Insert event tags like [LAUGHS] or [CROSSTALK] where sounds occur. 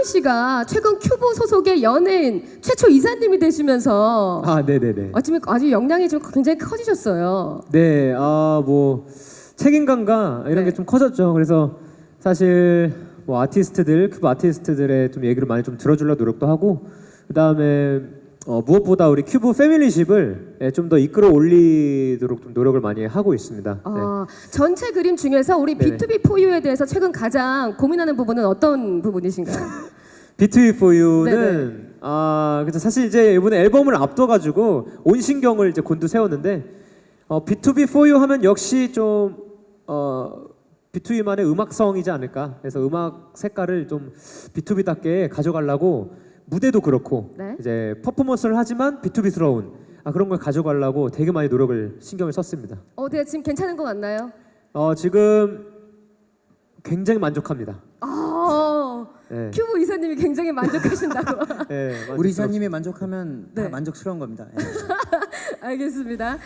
이수정 씨가 최근 큐브 소속의 연예인 최초 이사님이 되시면서 아, 네네네. 아주 아주 역량이 좀 굉장히 커지셨어요. 네, 아, 뭐, 책임감과 이런 네. 게 좀 커졌죠. 그래서 사실 뭐 아티스트들, 큐브 아티스트들의 좀 얘기를 많이 좀 들어주려 노력도 하고, 그 다음에 어, 무엇보다 우리 큐브 패밀리십을 예, 좀더 이끌어 올리도록 좀 노력을 많이 하고 있습니다. 네. 아, 전체 그림 중에서 우리 네네. B2B 포유에 대해서 최근 가장 고민하는 부분은 어떤 부분이신가요? [LAUGHS] B2B for 네네. You는 아, 그래서 사실 이제 이번에 앨범을 앞둬가지고 온 신경을 이제 곤두 세웠는데 어, B2B for You 하면 역시 좀 어, B2B만의 음악성이지 않을까. 그래서 음악 색깔을 좀 B2B답게 가져가려고 무대도 그렇고 네. 이제 퍼포먼스를 하지만 B2B스러운 아, 그런 걸 가져가려고 되게 많이 노력을 신경을 썼습니다. 어, 네, 지금 괜찮은 것 같나요? 어, 지금 굉장히 만족합니다. 아, 네. 큐브 이사님이 굉장히 만족하신다고. 네, [LAUGHS] 우리 이사님이 만족하면 네. 다 만족스러운 겁니다. 예. [LAUGHS] 알겠습니다.